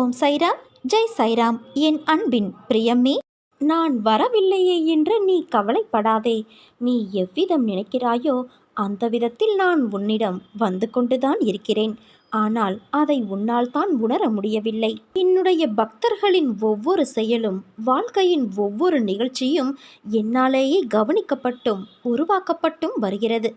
ஓம் சைராம் ஜெய் சைராம். என் அன்பின் பிரியமே நான் வரவில்லையே என்று நீ கவலைப்படாதே. நீ எவ்விதம் நினைக்கிறாயோ அந்த விதத்தில் நான் உன்னிடம் வந்து கொண்டுதான் இருக்கிறேன். ஆனால் அதை உன்னால் தான் உணர முடியவில்லை. என்னுடைய பக்தர்களின் ஒவ்வொரு செயலும் வாழ்க்கையின் ஒவ்வொரு நிகழ்ச்சியும் என்னாலேயே கவனிக்கப்பட்டும் உருவாக்கப்பட்டும் வருகிறது.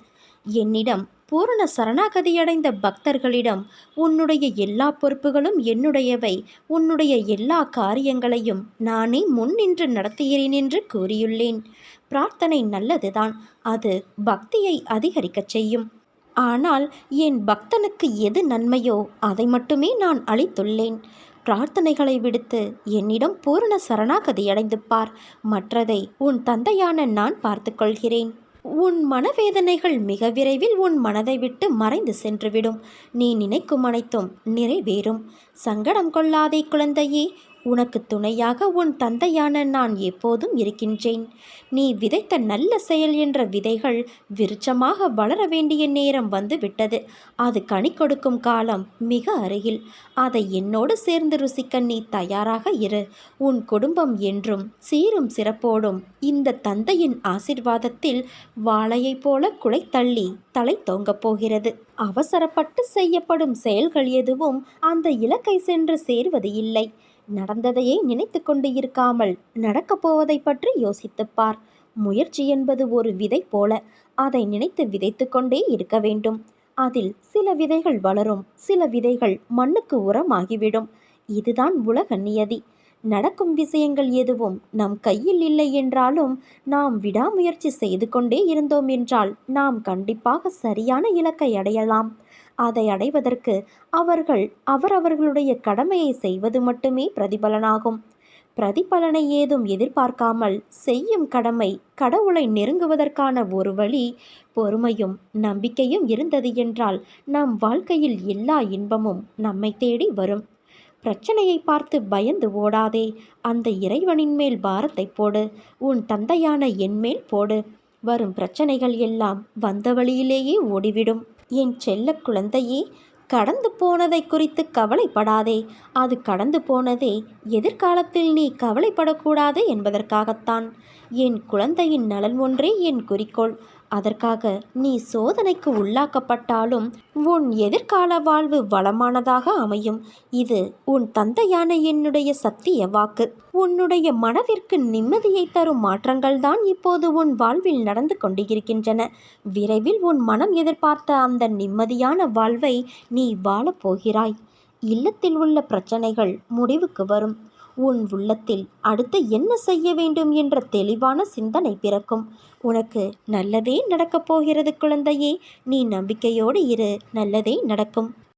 என்னிடம் பூரண சரணாகதியடைந்த பக்தர்களிடம் உன்னுடைய எல்லா பொறுப்புகளும் என்னுடையவை உன்னுடைய எல்லா காரியங்களையும் நானே முன் நின்று நடத்துகிறேன் என்று கூறியுள்ளேன். பிரார்த்தனை நல்லதுதான் அது பக்தியை அதிகரிக்கச் செய்யும். ஆனால் என் பக்தனுக்கு எது நன்மையோ அதை மட்டுமே நான் அளித்துள்ளேன். பிரார்த்தனைகளை விடுத்து என்னிடம் பூரண சரணாகதியடைந்து பார் மற்றதை உன் தந்தையான நான் பார்த்துக்கொள்கிறேன் உன் மனவேதனைகள் மிக விரைவில் உன் மனதை விட்டு மறைந்து சென்றுவிடும். நீ நினைக்கும் அனைத்தும் நிறைவேறும். சங்கடம் கொள்ளாதே குழந்தையே உனக்கு துணையாக உன் தந்தையான நான் எப்போதும் இருக்கின்றேன். நீ விதைத்த நல்ல செயல் என்ற விதைகள் விருட்சமாக வளர வேண்டிய நேரம் வந்து விட்டது அது கனி கொடுக்கும் காலம் மிக அருகில். அதை என்னோடு சேர்ந்து ருசிக்க நீ தயாராக இரு. உன் குடும்பம் என்றும் சீரும் சிறப்போடும் இந்த தந்தையின் ஆசிர்வாதத்தில் வாழையைப் போல குலை தள்ளி தலை தோங்கப் போகிறது. அவசரப்பட்டு செய்யப்படும் செயல்கள் எதுவும் அந்த இலக்கை சென்று சேர்வது இல்லை. நடந்ததையே நினைத்து கொண்டு இருக்காமல் நடக்கப் போவதை பற்றி யோசித்துப்பார் முயற்சி என்பது ஒரு விதை போல அதை நினைத்து விதைத்து கொண்டே இருக்க வேண்டும். அதில் சில விதைகள் வளரும் சில விதைகள் மண்ணுக்கு உரமாகிவிடும். இதுதான் உலக நியதி. நடக்கும் விஷயங்கள் எதுவும் நம் கையில் இல்லை என்றாலும் நாம் விடாமுயற்சி செய்து கொண்டே இருந்தோம் என்றால் நாம் கண்டிப்பாக சரியான இலக்கை அடையலாம். அதை அடைவதற்கு அவர்கள் அவரவர்களுடைய கடமையை செய்வது மட்டுமே பிரதிபலனாகும். பிரதிபலனை ஏதும் எதிர்பார்க்காமல் செய்யும் கடமை கடவுளை நெருங்குவதற்கான ஒரு வழி பொறுமையும் நம்பிக்கையும் இருந்தது என்றால் நம் வாழ்க்கையில் எல்லா இன்பமும் நம்மை தேடி வரும். பிரச்சனையை பார்த்து பயந்து ஓடாதே. அந்த இறைவனின் மேல் பாரத்தை போடு. உன் தந்தையான என்மேல் போடு. வரும் பிரச்சனைகள் எல்லாம் வந்த வழியிலேயே ஓடிவிடும். என் செல்ல குழந்தையே கடந்து போனதை குறித்து கவலைப்படாதே. அது கடந்து போனதே எதிர்காலத்தில் நீ கவலைப்படக்கூடாது என்பதற்காகத்தான். என் குழந்தையின் நலன் ஒன்றே என் குறிக்கோள். அதற்காக நீ சோதனைக்கு உள்ளாக்கப்பட்டாலும் உன் எதிர்கால வாழ்வு வளமானதாக அமையும். இது உன் தந்தையான என்னுடைய சத்திய வாக்கு. உன்னுடைய மனதிற்கு நிம்மதியை தரும் மாற்றங்கள்தான் இப்போது உன் வாழ்வில் நடந்து கொண்டிருக்கின்றன. விரைவில் உன் மனம் எதிர்பார்த்த அந்த நிம்மதியான வாழ்வை நீ வாழப்போகிறாய். இல்லத்தில் உள்ள பிரச்சனைகள் முடிவுக்கு வரும். உன் உள்ளத்தில் அடுத்து என்ன செய்ய வேண்டும் என்ற தெளிவான சிந்தனை பிறக்கும். உனக்கு நல்லதே நடக்கப் போகிறது குழந்தையே நீ நம்பிக்கையோடு இரு நல்லதே நடக்கும்.